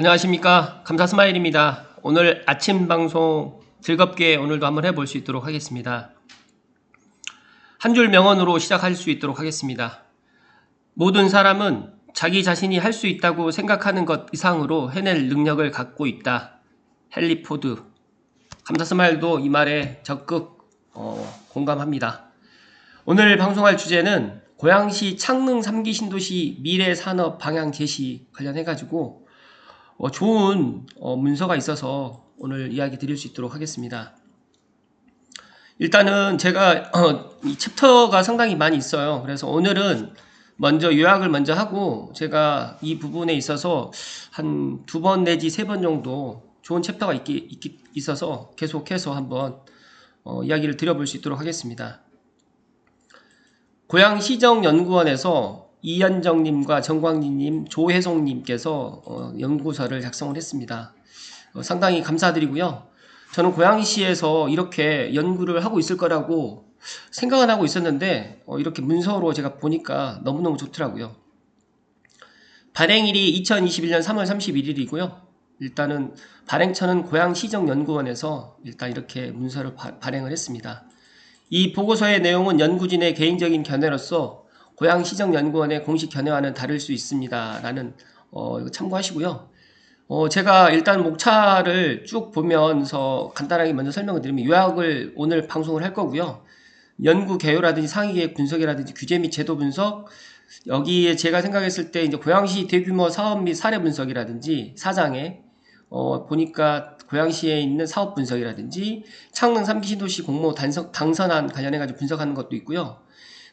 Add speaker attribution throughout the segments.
Speaker 1: 안녕하십니까. 감사 스마일입니다. 오늘 아침 방송 즐겁게 오늘도 한번 해볼 수 있도록 하겠습니다. 한 줄 명언으로 시작할 수 있도록 하겠습니다. 모든 사람은 자기 자신이 할 수 있다고 생각하는 것 이상으로 해낼 능력을 갖고 있다. 헨리 포드. 감사 스마일도 이 말에 적극 어, 공감합니다. 오늘 방송할 주제는 고양시 창릉 3기 신도시 미래 산업 방향 제시 관련해 가지고 어, 좋은 어, 문서가 있어서 오늘 이야기 드릴 수 있도록 하겠습니다. 일단은 제가 어, 이 챕터가 상당히 많이 있어요. 그래서 오늘은 먼저 요약을 먼저 하고 제가 이 부분에 있어서 한 두 번 내지 세 번 정도 좋은 챕터가 있기, 있기, 있어서 계속해서 한번 어, 이야기를 드려볼 수 있도록 하겠습니다. 고양시정연구원에서 이현정님과 정광진님, 조혜송님께서 어, 연구서를 작성을 했습니다. 어, 상당히 감사드리고요. 저는 고양시에서 이렇게 연구를 하고 있을 거라고 생각은 하고 있었는데 어, 이렇게 문서로 제가 보니까 너무너무 좋더라고요. 발행일이 2021년 3월 31일이고요. 일단은 발행처는 고양시정연구원에서 일단 이렇게 문서를 바, 발행을 했습니다. 이 보고서의 내용은 연구진의 개인적인 견해로서 고양시정연구원의 공식 견해와는 다를 수 있습니다. 라는 어, 참고하시고요. 어, 제가 일단 목차를 쭉 보면서 간단하게 먼저 설명을 드리면 요약을 오늘 방송을 할 거고요. 연구 개요라든지 상위 계획 분석이라든지 규제 및 제도 분석 여기에 제가 생각했을 때 이제 고양시 대규모 사업 및 사례 분석이라든지 사장에 어, 보니까 고양시에 있는 사업 분석이라든지 창릉 3기 신도시 공모 단석, 당선안 관련해가지고 분석하는 것도 있고요.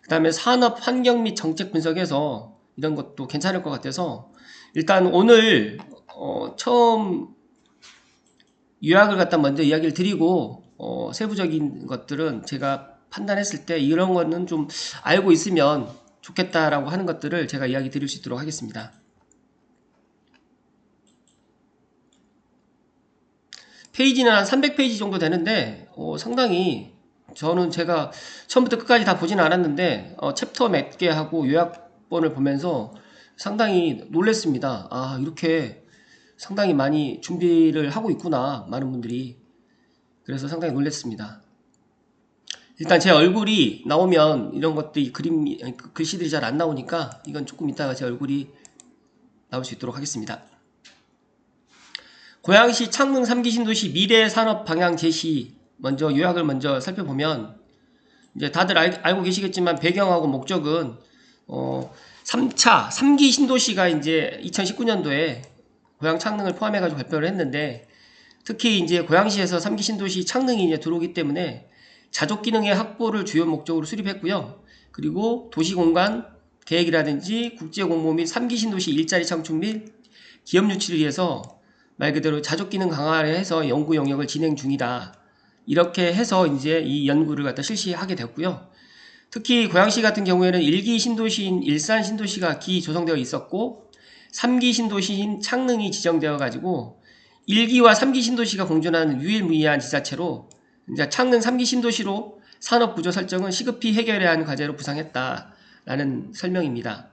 Speaker 1: 그 다음에 산업 환경 및 정책 분석에서 이런 것도 괜찮을 것 같아서 일단 오늘 어, 처음 요약을 갖다 먼저 이야기를 드리고 어, 세부적인 것들은 제가 판단했을 때 이런 거는 좀 알고 있으면 좋겠다라고 하는 것들을 제가 이야기 드릴 수 있도록 하겠습니다. 페이지는 한 300페이지 정도 되는데 어, 상당히 저는 제가 처음부터 끝까지 다 보지는 않았는데 어, 챕터 몇 개 하고 요약본을 보면서 상당히 놀랬습니다. 아 이렇게 상당히 많이 준비를 하고 있구나 많은 분들이 그래서 상당히 놀랬습니다. 일단 제 얼굴이 나오면 이런 것들이 그림 그 글씨들이 잘 안 나오니까 이건 조금 이따가 제 얼굴이 나올 수 있도록 하겠습니다. 고양시 창릉 3기 신도시 미래 산업 방향 제시 먼저 요약을 먼저 살펴보면 이제 다들 알, 알고 계시겠지만 배경하고 목적은 어 3차 3기 신도시가 이제 2019년도에 고양 창릉을 포함해 가지고 발표를 했는데 특히 이제 고양시에서 3기 신도시 창릉이 이제 들어오기 때문에 자족 기능의 확보를 주요 목적으로 수립했고요. 그리고 도시 공간 계획이라든지 국제 공모 및 3기 신도시 일자리 창출 및 기업 유치를 위해서 말 그대로 자족 기능 강화를 해서 연구 영역을 진행 중이다. 이렇게 해서 이제 이 연구를 갖다 실시하게 됐고요. 특히 고양시 같은 경우에는 1기 신도시인 일산 신도시가 기 조성되어 있었고 3기 신도시인 창릉이 지정되어 가지고 1기와 3기 신도시가 공존하는 유일무이한 지자체로 이제 창릉 3기 신도시로 산업 구조 설정은 시급히 해결해야 하는 과제로 부상했다라는 설명입니다.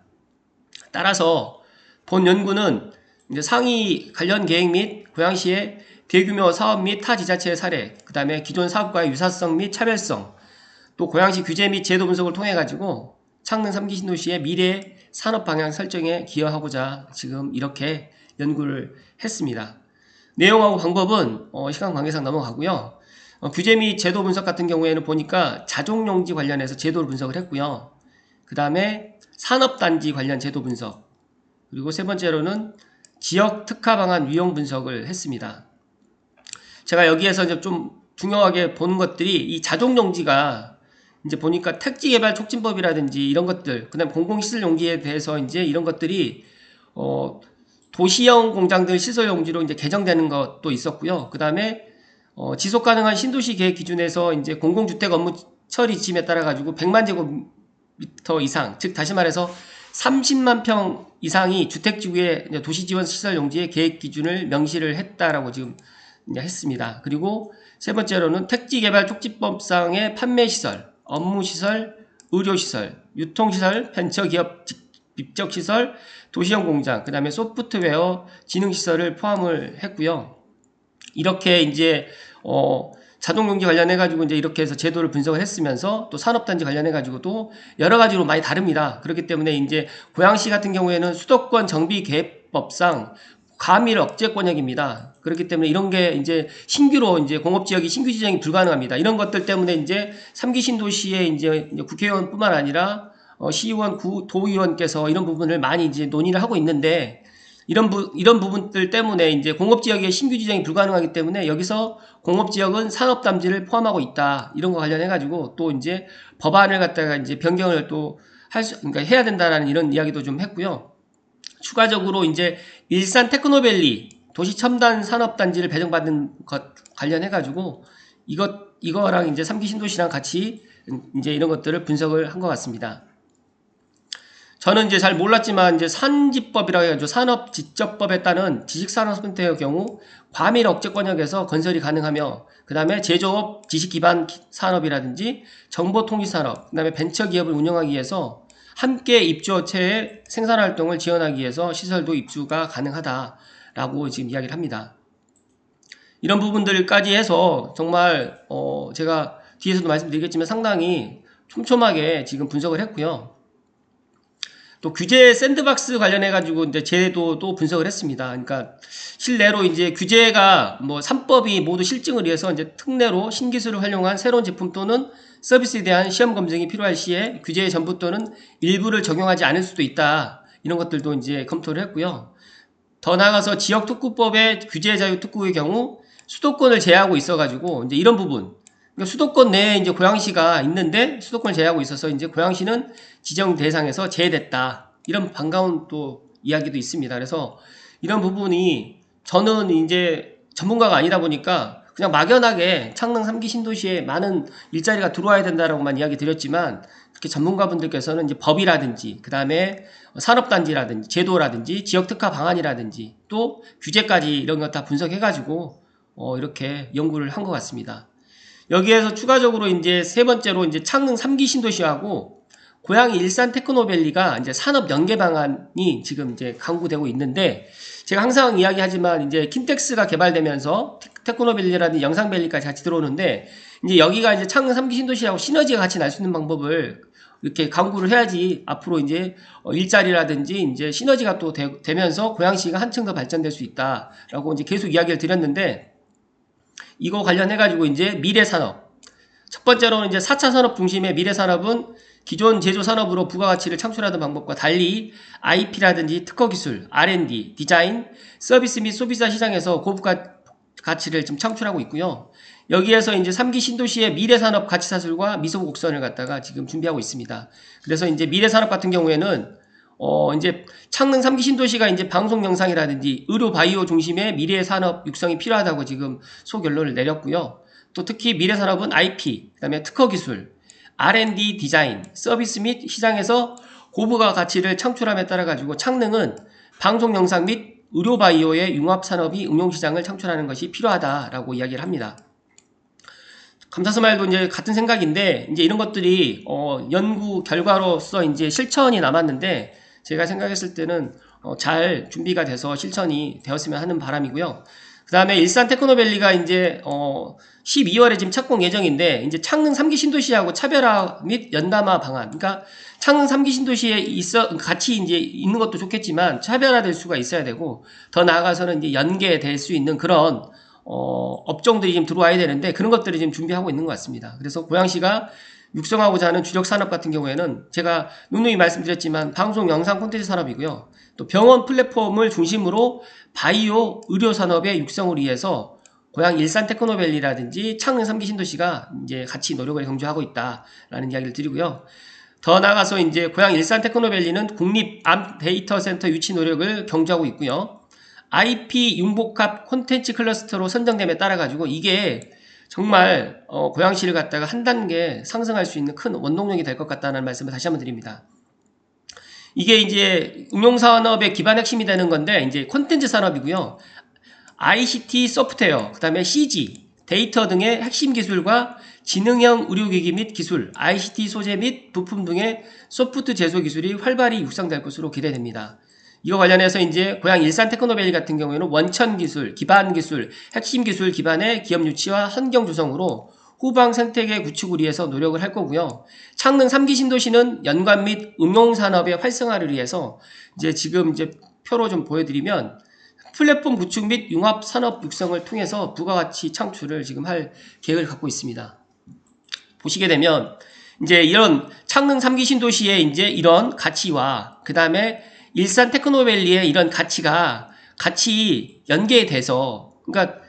Speaker 1: 따라서 본 연구는 이제 상위 관련 계획 및 고양시의 대규모 사업 및 타 지자체의 사례, 그 다음에 기존 사업과의 유사성 및 차별성, 또 고양시 규제 및 제도 분석을 통해 가지고 창릉 3기 신도시의 미래 산업 방향 설정에 기여하고자 지금 이렇게 연구를 했습니다. 내용하고 방법은 어, 시간 관계상 넘어가고요. 어, 규제 및 제도 분석 같은 경우에는 보니까 자족용지 관련해서 제도를 분석을 했고요. 그 다음에 산업단지 관련 제도 분석, 그리고 세 번째로는 지역 특화 방안 위용 분석을 했습니다. 제가 여기에서 이제 좀 중요하게 보는 것들이 이 자족용지가 이제 보니까 택지개발 촉진법이라든지 이런 것들, 그 다음 공공시설 용지에 대해서 이제 이런 것들이 어, 도시형 공장들 시설 용지로 이제 개정되는 것도 있었고요. 그 다음에 어, 지속 가능한 신도시 계획 기준에서 이제 공공주택 업무 처리 지침에 따라 가지고 100만 제곱미터 이상, 즉 다시 말해서 30만 평 이상이 주택지구의 도시지원 시설 용지의 계획 기준을 명시를 했다라고 지금 했습니다. 그리고 세 번째로는 택지개발 촉진법상의 판매시설, 업무시설, 의료시설, 유통시설, 벤처기업 빅적 시설, 도시형 공장, 그 다음에 소프트웨어, 지능 시설을 포함을 했고요. 이렇게 이제 어 자동 용기 관련해 가지고 이제 이렇게 해서 제도를 분석을 했으면서 또 산업단지 관련해 가지고도 여러 가지로 많이 다릅니다. 그렇기 때문에 이제 고양시 같은 경우에는 수도권 정비 계획법상 과밀 억제 권역입니다. 그렇기 때문에 이런 게 이제 신규로 이제 공업지역이 신규 지정이 불가능합니다. 이런 것들 때문에 이제 3기 신도시의 이제 국회의원뿐만 아니라 어, 시의원, 구, 도의원께서 이런 부분을 많이 이제 논의를 하고 있는데 이런 부, 이런 부분들 때문에 이제 공업지역의 신규 지정이 불가능하기 때문에 여기서 공업지역은 산업담지를 포함하고 있다. 이런 거 관련해 가지고 또 이제 법안을 갖다가 이제 변경을 또 할 수, 그러니까 해야 된다라는 이런 이야기도 좀 했고요. 추가적으로 이제 일산 테크노밸리 도시 첨단 산업 단지를 배정받은 것 관련해 가지고 이것, 이거랑 이제 3기 신도시랑 같이 이제 이런 것들을 분석을 한 것 같습니다. 저는 이제 잘 몰랐지만 이제 산지법이라고 해가지고 산업지적법에 따른 지식산업선택의 경우 과밀 억제권역에서 건설이 가능하며 그 다음에 제조업 지식기반 산업이라든지 정보통일산업 그 다음에 벤처기업을 운영하기 위해서 함께 입주업체의 생산 활동을 지원하기 위해서 시설도 입주가 가능하다라고 지금 이야기를 합니다. 이런 부분들까지 해서 정말 어 제가 뒤에서도 말씀드리겠지만 상당히 촘촘하게 지금 분석을 했고요. 또 규제 샌드박스 관련해 가지고 이제 제도도 분석을 했습니다. 그러니까 실내로 이제 규제가 뭐 3법이 모두 실증을 위해서 이제 특례로 신기술을 활용한 새로운 제품 또는 서비스에 대한 시험 검증이 필요할 시에 규제의 전부 또는 일부를 적용하지 않을 수도 있다. 이런 것들도 이제 검토를 했고요. 더 나아가서 지역 특구법의 규제 자유 특구의 경우 수도권을 제외하고 있어 가지고 이제 이런 부분 그러니까 수도권 내에 이제 고양시가 있는데 수도권을 제외하고 있어서 이제 고양시는 지정 대상에서 제외됐다. 이런 반가운 또 이야기도 있습니다. 그래서 이런 부분이 저는 이제 전문가가 아니다 보니까 그냥 막연하게 창릉 3기 신도시에 많은 일자리가 들어와야 된다라고만 이야기 드렸지만 그렇게 전문가분들께서는 이제 법이라든지 그 다음에 산업단지라든지 제도라든지 지역특화 방안이라든지 또 규제까지 이런 것 다 분석해가지고 어 이렇게 연구를 한 것 같습니다. 여기에서 추가적으로 이제 세 번째로 이제 창릉 3기 신도시하고 고양이 일산 테크노밸리가 이제 산업 연계 방안이 지금 이제 강구되고 있는데 제가 항상 이야기하지만 이제 킨텍스가 개발되면서 테크노밸리라든지 영상밸리까지 같이 들어오는데 이제 여기가 이제 창릉 3기 신도시하고 시너지가 같이 날 수 있는 방법을 이렇게 강구를 해야지 앞으로 이제 어, 일자리라든지 이제 시너지가 또 되, 면서 고양시가 한층 더 발전될 수 있다라고 이제 계속 이야기를 드렸는데 이거 관련해 가지고 이제 미래 산업. 첫 번째로는 이제 4차 산업 중심의 미래 산업은 기존 제조 산업으로 부가가치를 창출하는 방법과 달리 IP라든지 특허 기술, R&D, 디자인, 서비스 및 소비자 시장에서 고부가 가치를 지금 창출하고 있고요. 여기에서 이제 3기 신도시의 미래 산업 가치 사슬과 미소 곡선을 갖다가 지금 준비하고 있습니다. 그래서 이제 미래 산업 같은 경우에는 어 이제 창릉 3기 신도시가 이제 방송 영상이라든지 의료 바이오 중심의 미래 산업 육성이 필요하다고 지금 소결론을 내렸고요. 또 특히 미래 산업은 IP, 그다음에 특허 기술, R&D 디자인, 서비스 및 시장에서 고부가 가치를 창출함에 따라 가지고 창능은 방송 영상 및 의료 바이오의 융합 산업이 응용 시장을 창출하는 것이 필요하다라고 이야기를 합니다. 감사스마일도 이제 같은 생각인데 이제 이런 것들이 어 연구 결과로서 이제 실천이 남았는데 제가 생각했을 때는 어 잘 준비가 돼서 실천이 되었으면 하는 바람이고요. 그 다음에 일산 테크노밸리가 이제 어 12월에 지금 착공 예정인데 이제 창릉 3기 신도시하고 차별화 및 연담화 방안. 그러니까 창릉 3기 신도시에 있어 같이 이제 있는 것도 좋겠지만 차별화될 수가 있어야 되고 더 나아가서는 이제 연계될 수 있는 그런 어, 업종들이 지금 들어와야 되는데 그런 것들을 지금 준비하고 있는 것 같습니다. 그래서 고양시가 육성하고자 하는 주력 산업 같은 경우에는 제가 누누이 말씀드렸지만 방송 영상 콘텐츠 산업이고요. 또 병원 플랫폼을 중심으로 바이오 의료 산업의 육성을 위해서 고양 일산 테크노밸리라든지 창릉 3기 신도시가 이제 같이 노력을 경주하고 있다라는 이야기를 드리고요. 더 나아가서 이제 고양 일산 테크노밸리는 국립 암 데이터 센터 유치 노력을 경주하고 있고요. IP 융복합 콘텐츠 클러스터로 선정됨에 따라 가지고 이게 정말 어, 고양시를 갖다가 한 단계 상승할 수 있는 큰 원동력이 될 것 같다는 말씀을 다시 한번 드립니다. 이게 이제 응용 산업의 기반 핵심이 되는 건데 이제 콘텐츠 산업이고요. ICT 소프트웨어, 그 다음에 CG, 데이터 등의 핵심 기술과 지능형 의료기기 및 기술, ICT 소재 및 부품 등의 소프트 제조 기술이 활발히 육성될 것으로 기대됩니다. 이거 관련해서 이제 고향 일산 테크노밸리 같은 경우에는 원천 기술, 기반 기술, 핵심 기술 기반의 기업 유치와 환경 조성으로 후방 생태계 구축을 위해서 노력을 할 거고요. 창릉 3기 신도시는 연관 및 응용 산업의 활성화를 위해서 이제 지금 이제 표로 좀 보여드리면 플랫폼 구축 및 융합 산업 육성을 통해서 부가가치 창출을 지금 할 계획을 갖고 있습니다. 보시게 되면 이제 이런 창릉 3기 신도시의 이제 이런 가치와 그 다음에 일산 테크노밸리의 이런 가치가 같이 연계돼서 그러니까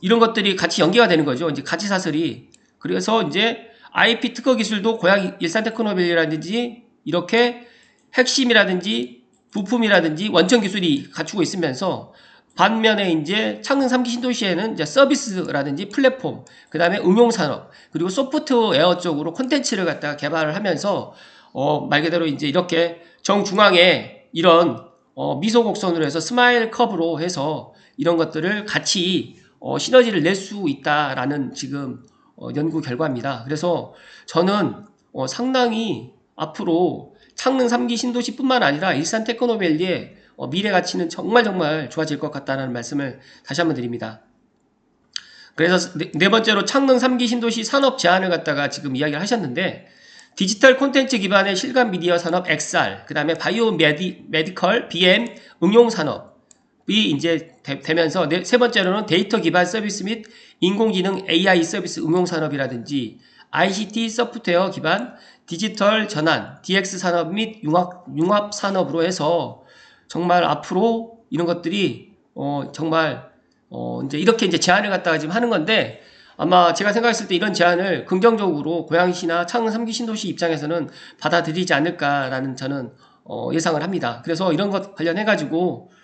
Speaker 1: 이런 것들이 같이 연계가 되는 거죠. 이제 가치 사슬이 그래서 이제 IP 특허 기술도 고향 일산 테크노밸리라든지 이렇게 핵심이라든지 부품이라든지 원천 기술이 갖추고 있으면서 반면에 이제 창릉 3기 신도시에는 이제 서비스라든지 플랫폼, 그 다음에 응용 산업, 그리고 소프트웨어 쪽으로 콘텐츠를 갖다가 개발을 하면서 어, 말 그대로 이제 이렇게 정중앙에 이런 어, 미소 곡선으로 해서 스마일 컵으로 해서 이런 것들을 같이 어, 시너지를 낼 수 있다라는 지금 어, 연구 결과입니다. 그래서 저는 어, 상당히 앞으로 창릉 3기 신도시뿐만 아니라 일산 테크노밸리의 어, 미래 가치는 정말 정말 좋아질 것 같다는 말씀을 다시 한번 드립니다. 그래서 네, 네 번째로 창릉 3기 신도시 산업 제안을 갖다가 지금 이야기를 하셨는데 디지털 콘텐츠 기반의 실감 미디어 산업 XR, 그 다음에 바이오 메디, 메디컬, BM, 응용 산업이 이제 되, 면서 네, 세 번째로는 데이터 기반 서비스 및 인공지능 AI 서비스 응용 산업이라든지 ICT 소프트웨어 기반 디지털 전환, DX 산업 및 융합, 융합 산업으로 해서 정말 앞으로 이런 것들이 어, 정말 어, 이제 이렇게 이제 제안을 갖다가 지금 하는 건데 아마 제가 생각했을 때 이런 제안을 긍정적으로 고양시나 창릉 3기 신도시 입장에서는 받아들이지 않을까라는 저는 어, 예상을 합니다. 그래서 이런 것 관련해 가지고 어,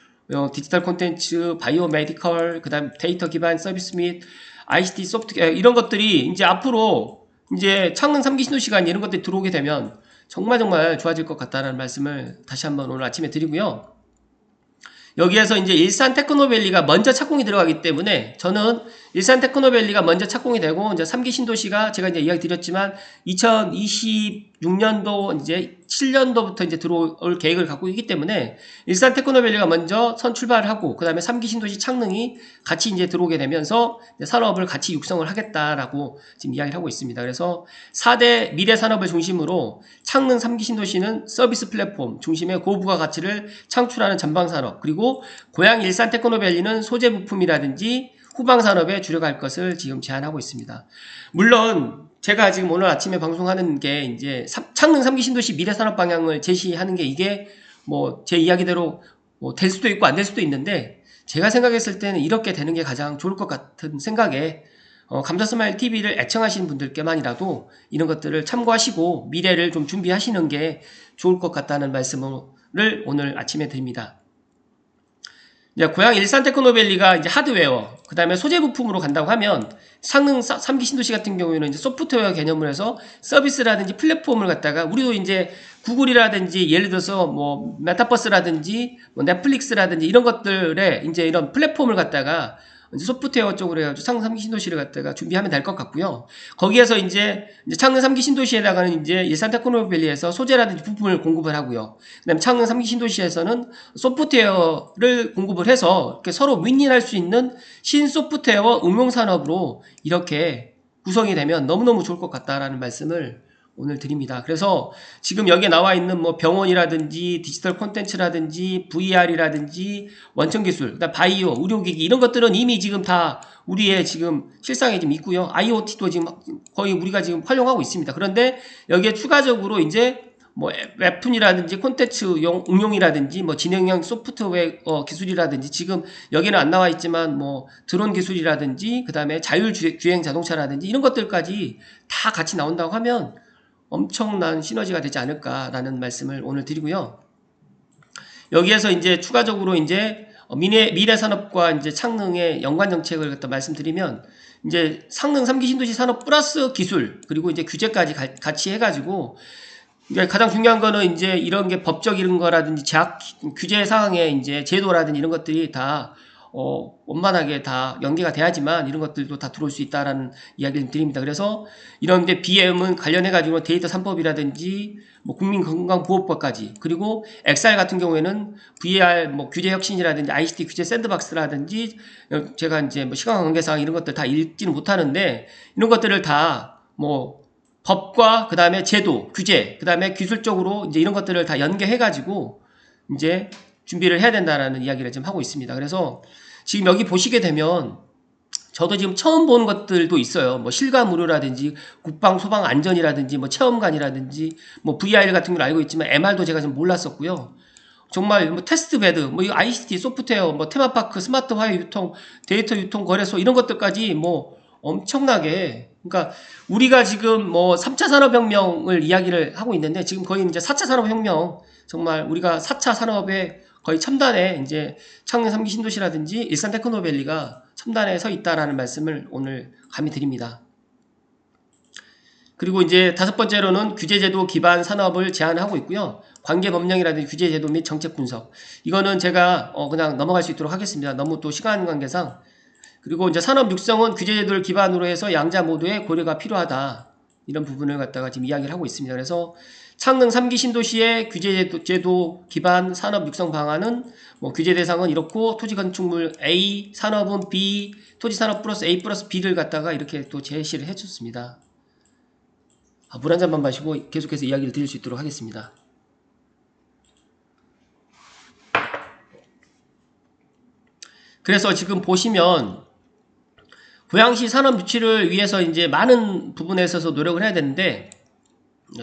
Speaker 1: 디지털 콘텐츠, 바이오 메디컬, 그다음 데이터 기반 서비스 및 ICT 소프트웨어 이런 것들이 이제 앞으로 이제 창릉 3기 신도시가 이런 것들이 들어오게 되면 정말 정말 좋아질 것 같다는 말씀을 다시 한번 오늘 아침에 드리고요. 여기에서 이제 일산 테크노밸리가 먼저 착공이 들어가기 때문에 저는 일산 테크노밸리가 먼저 착공이 되고 이제 3기 신도시가 제가 이제 이야기 드렸지만 2026년도 이제 7년도부터 이제 들어올 계획을 갖고 있기 때문에 일산 테크노밸리가 먼저 선 출발을 하고 그 다음에 3기 신도시 창릉이 같이 이제 들어오게 되면서 산업을 같이 육성을 하겠다라고 지금 이야기를 하고 있습니다. 그래서 4대 미래 산업을 중심으로 창릉 3기 신도시는 서비스 플랫폼 중심의 고부가 가치를 창출하는 전방 산업 그리고 고향 일산 테크노밸리는 소재 부품이라든지 후방 산업에 주력할 것을 지금 제안하고 있습니다. 물론 제가 지금 오늘 아침에 방송하는 게 이제 창릉 3기 신도시 미래 산업 방향을 제시하는 게 이게 뭐 제 이야기대로 뭐 될 수도 있고 안 될 수도 있는데 제가 생각했을 때는 이렇게 되는 게 가장 좋을 것 같은 생각에 어, 감사 스마일 TV를 애청하시는 분들께만이라도 이런 것들을 참고하시고 미래를 좀 준비하시는 게 좋을 것 같다는 말씀을 오늘 아침에 드립니다. 이제 고향 일산 테크노밸리가 이제 하드웨어, 그 다음에 소재 부품으로 간다고 하면 상능 3기 신도시 같은 경우에는 이제 소프트웨어 개념을 해서 서비스라든지 플랫폼을 갖다가 우리도 이제 구글이라든지 예를 들어서 뭐 메타버스라든지 뭐 넷플릭스라든지 이런 것들에 이제 이런 플랫폼을 갖다가 이제 소프트웨어 쪽으로 해가지고 창릉 3기 신도시를 갖다가 준비하면 될 것 같고요. 거기에서 이제, 이제 창릉 3기 신도시에다가는 이제 일산 테크노밸리에서 소재라든지 부품을 공급을 하고요. 그 다음에 창릉 3기 신도시에서는 소프트웨어를 공급을 해서 이렇게 서로 윈윈할 수 있는 신소프트웨어 응용 산업으로 이렇게 구성이 되면 너무너무 좋을 것 같다라는 말씀을 오늘 드립니다. 그래서 지금 여기에 나와 있는 뭐 병원이라든지 디지털 콘텐츠라든지 VR이라든지 원천 기술, 그다음 바이오, 의료기기 이런 것들은 이미 지금 다 우리의 지금 실상에 지금 있고요. IoT도 지금 거의 우리가 지금 활용하고 있습니다. 그런데 여기에 추가적으로 이제 뭐 웹툰이라든지 콘텐츠용 응용이라든지 뭐 진행형 소프트웨어 기술이라든지 지금 여기는 안 나와 있지만 뭐 드론 기술이라든지 그 다음에 자율주행 자동차라든지 이런 것들까지 다 같이 나온다고 하면 엄청난 시너지가 되지 않을까라는 말씀을 오늘 드리고요. 여기에서 이제 추가적으로 이제 미래, 미래 산업과 이제 창능의 연관 정책을 갖다 말씀드리면 이제 상능 3기 신도시 산업 플러스 기술 그리고 이제 규제까지 가, 같이 해가지고 가장 중요한 거는 이제 이런 게 법적 이런 거라든지 제약 규제 사항의 이제 제도라든지 이런 것들이 다 어, 원만하게 다 연계가 돼야지만 이런 것들도 다 들어올 수 있다라는 이야기를 드립니다. 그래서 이런 게 BM은 관련해가지고 데이터 3법이라든지 뭐 국민건강보호법까지 그리고 XR 같은 경우에는 VAR 뭐 규제 혁신이라든지 ICT 규제 샌드박스라든지 어, 제가 이제 뭐 시간 관계상 이런 것들 다 읽지는 못하는데 이런 것들을 다 뭐 법과 그 다음에 제도, 규제, 그 다음에 기술적으로 이제 이런 것들을 다 연계해가지고 이제 준비를 해야 된다라는 이야기를 지금 하고 있습니다. 그래서 지금 여기 보시게 되면 저도 지금 처음 보는 것들도 있어요. 뭐 실감 무료라든지 국방 소방 안전이라든지 뭐 체험관이라든지 뭐 VIR 같은 걸 알고 있지만 MR도 제가 좀 몰랐었고요. 정말 뭐 테스트 베드, 뭐 ICT 소프트웨어, 뭐 테마파크, 스마트 화해 유통, 데이터 유통 거래소 이런 것들까지 뭐 엄청나게 그러니까 우리가 지금 뭐 3차 산업혁명을 이야기를 하고 있는데 지금 거의 이제 4차 산업혁명 정말 우리가 4차 산업의 거의 첨단에 이제 창릉 3기 신도시라든지 일산 테크노밸리가 첨단에 서 있다라는 말씀을 오늘 감히 드립니다. 그리고 이제 다섯 번째로는 규제제도 기반 산업을 제한하고 있고요. 관계 법령이라든지 규제제도 및 정책 분석. 이거는 제가 어 그냥 넘어갈 수 있도록 하겠습니다. 너무 또 시간 관계상. 그리고 이제 산업 육성은 규제제도를 기반으로 해서 양자 모두의 고려가 필요하다. 이런 부분을 갖다가 지금 이야기를 하고 있습니다. 그래서 창릉 3기 신도시의 규제제도 제도 기반 산업 육성 방안은 뭐 규제 대상은 이렇고 토지 건축물 A, 산업은 B, 토지 산업 플러스 A 플러스 B를 갖다가 이렇게 또 제시를 해줬습니다. 아, 물한 잔만 마시고 계속해서 이야기를 드릴 수 있도록 하겠습니다. 그래서 지금 보시면 고양시 산업 유치를 위해서 이제 많은 부분에 있어서 노력을 해야 되는데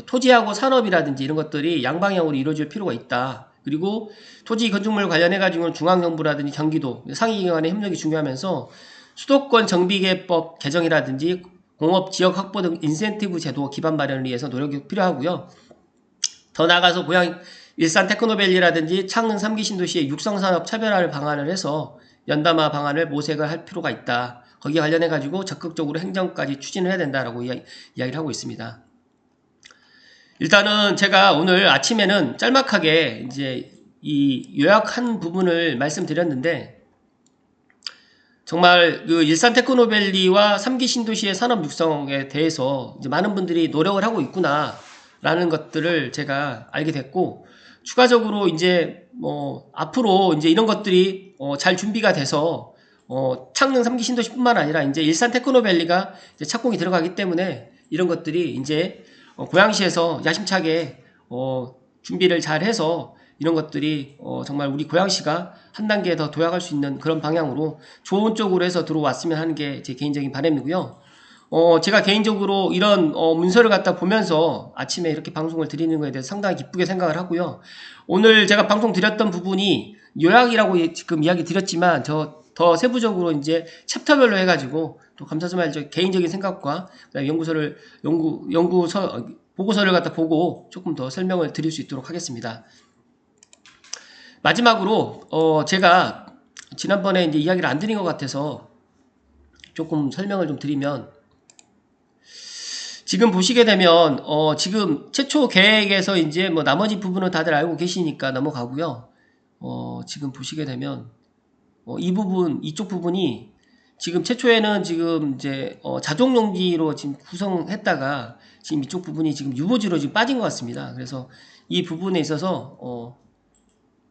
Speaker 1: 토지하고 산업이라든지 이런 것들이 양방향으로 이루어질 필요가 있다. 그리고 토지 건축물 관련해 가지고는 중앙정부라든지 경기도 상위기관의 협력이 중요하면서 수도권 정비계법 개정이라든지 공업 지역 확보 등 인센티브 제도 기반 마련을 위해서 노력이 필요하고요. 더 나아가서 고양 일산 테크노밸리라든지 창릉 3기 신도시의 육성산업 차별화를 방안을 해서 연담화 방안을 모색을 할 필요가 있다. 거기에 관련해 가지고 적극적으로 행정까지 추진을 해야 된다라고 이야, 이야기를 하고 있습니다. 일단은 제가 오늘 아침에는 짤막하게 이제 이 요약한 부분을 말씀드렸는데 정말 그 일산 테크노밸리와 3기 신도시의 산업 육성에 대해서 많은 분들이 노력을 하고 있구나라는 것들을 제가 알게 됐고 추가적으로 이제 뭐 앞으로 이제 이런 것들이 어 잘 준비가 돼서 어 창릉 3기 신도시뿐만 아니라 이제 일산 테크노밸리가 이제 착공이 들어가기 때문에 이런 것들이 이제 어 고양시에서 야심차게 어 준비를 잘 해서 이런 것들이 어 정말 우리 고양시가 한 단계 더 도약할 수 있는 그런 방향으로 좋은 쪽으로 해서 들어왔으면 하는 게 제 개인적인 바람이고요. 어, 제가 개인적으로 이런 어, 문서를 갖다 보면서 아침에 이렇게 방송을 드리는 거에 대해서 상당히 기쁘게 생각을 하고요. 오늘 제가 방송 드렸던 부분이 요약이라고 지금 이야기 드렸지만 저 더 세부적으로 이제 챕터별로 해가지고 또 감사스마일 저 개인적인 생각과 연구서를 연구 연구서 보고서를 갖다 보고 조금 더 설명을 드릴 수 있도록 하겠습니다. 마지막으로 어, 제가 지난번에 이제 이야기를 안 드린 것 같아서 조금 설명을 좀 드리면 지금 보시게 되면 어 지금 최초 계획에서 이제 뭐 나머지 부분은 다들 알고 계시니까 넘어가고요. 어 지금 보시게 되면 어, 이 부분 이쪽 부분이 지금 최초에는 지금 이제 어, 자동 용지로 지금 구성했다가 지금 이쪽 부분이 지금 유보지로 지금 빠진 것 같습니다. 그래서 이 부분에 있어서 어,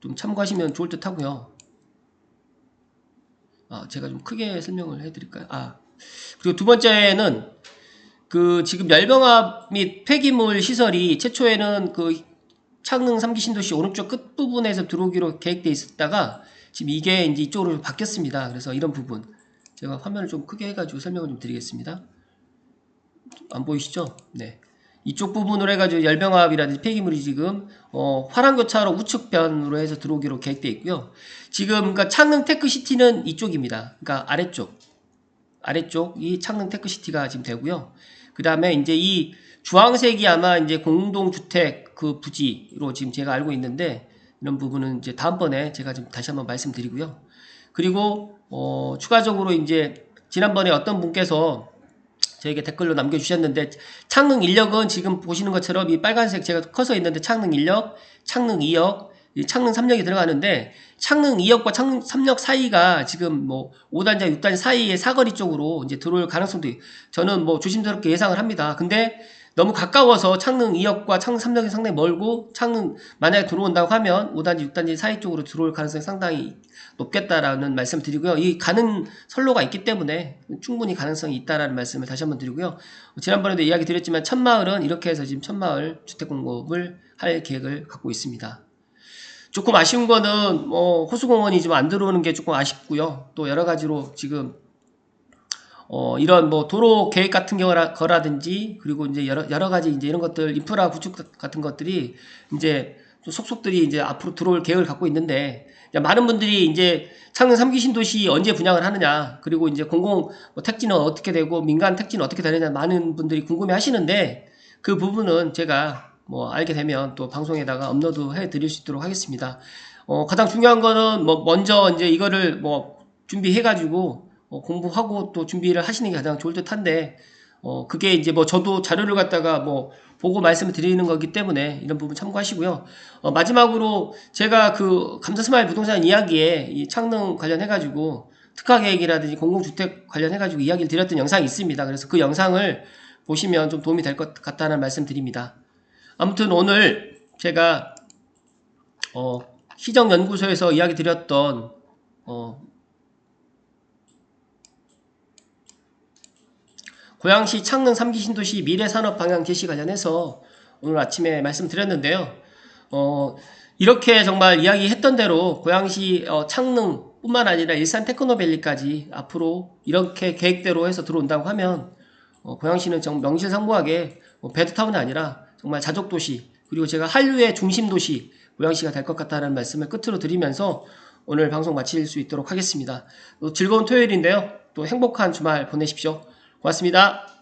Speaker 1: 좀 참고하시면 좋을 듯 하고요. 아, 제가 좀 크게 설명을 해드릴까요? 아, 그리고 두 번째는 그 지금 열병합 및 폐기물 시설이 최초에는 그 창릉 3기 신도시 오른쪽 끝 부분에서 들어오기로 계획돼 있었다가 지금 이게 이제 이쪽으로 바뀌었습니다. 그래서 이런 부분 제가 화면을 좀 크게 해가지고 설명을 좀 드리겠습니다. 안 보이시죠? 네. 이쪽 부분으로 해가지고 열병합이라든지 폐기물이 지금 어, 화랑교차로 우측편으로 해서 들어오기로 계획돼 있고요. 지금 그러니까 창릉 테크시티는 이쪽입니다. 그러니까 아래쪽 아래쪽 이 창릉 테크시티가 지금 되고요. 그 다음에 이제 이 주황색이 아마 이제 공동주택 그 부지로 지금 제가 알고 있는데 이런 부분은 이제 다음번에 제가 좀 다시 한번 말씀드리고요. 그리고 어 추가적으로 이제 지난번에 어떤 분께서 저에게 댓글로 남겨주셨는데 창릉 인력은 지금 보시는 것처럼 이 빨간색 제가 커서 있는데 창릉 인력, 창릉 2역, 이 창릉 3역이 들어가는데 창릉 2역과 창릉 3역 사이가 지금 뭐 5단지, 6단지 사이의 사거리 쪽으로 이제 들어올 가능성도 있- 저는 뭐 조심스럽게 예상을 합니다. 근데 너무 가까워서 창릉 2역과 창릉 3역이 상당히 멀고 창릉 만약에 들어온다고 하면 5단지, 6단지 사이 쪽으로 들어올 가능성이 상당히 높겠다라는 말씀 드리고요. 이 가는 선로가 있기 때문에 충분히 가능성이 있다라는 말씀을 다시 한번 드리고요. 지난번에도 이야기 드렸지만 천마을은 이렇게 해서 지금 천마을 주택 공급을 할 계획을 갖고 있습니다. 조금 아쉬운 거는 뭐 호수공원이 지금 안 들어오는 게 조금 아쉽고요. 또 여러 가지로 지금 어 이런 뭐 도로 계획 같은 거라든지 그리고 이제 여러 여러 가지 이제 이런 것들 인프라 구축 같은 것들이 이제 좀 속속들이 이제 앞으로 들어올 계획을 갖고 있는데 많은 분들이 이제 창릉 3기 신도시 언제 분양을 하느냐 그리고 이제 공공 뭐 택지는 어떻게 되고 민간 택지는 어떻게 되느냐 많은 분들이 궁금해 하시는데 그 부분은 제가 뭐 알게 되면 또 방송에다가 업로드 해 드릴 수 있도록 하겠습니다. 어, 가장 중요한 거는 뭐 먼저 이제 이거를 뭐 준비해 가지고 어, 공부하고 또 준비를 하시는 게 가장 좋을 듯한데 어, 그게 이제 뭐 저도 자료를 갖다가 뭐 보고 말씀을 드리는 거기 때문에 이런 부분 참고하시고요. 어, 마지막으로 제가 그 감사스마일 부동산 이야기에 이 창릉 관련해 가지고 특화 계획이라든지 공공주택 관련해 가지고 이야기를 드렸던 영상이 있습니다. 그래서 그 영상을 보시면 좀 도움이 될 것 같다는 말씀 드립니다. 아무튼 오늘 제가 어, 시정연구소에서 이야기 드렸던 어, 고양시 창릉 3기 신도시 미래산업 방향 제시 관련해서 오늘 아침에 말씀드렸는데요. 어, 이렇게 정말 이야기했던 대로 고양시 어, 창릉 뿐만 아니라 일산 테크노밸리까지 앞으로 이렇게 계획대로 해서 들어온다고 하면 어, 고양시는 정말 명실상부하게 뭐 베드타운이 아니라 정말 자족도시 그리고 제가 한류의 중심도시 고양시가 될 것 같다는 말씀을 끝으로 드리면서 오늘 방송 마칠 수 있도록 하겠습니다. 또 즐거운 토요일인데요. 또 행복한 주말 보내십시오. 고맙습니다.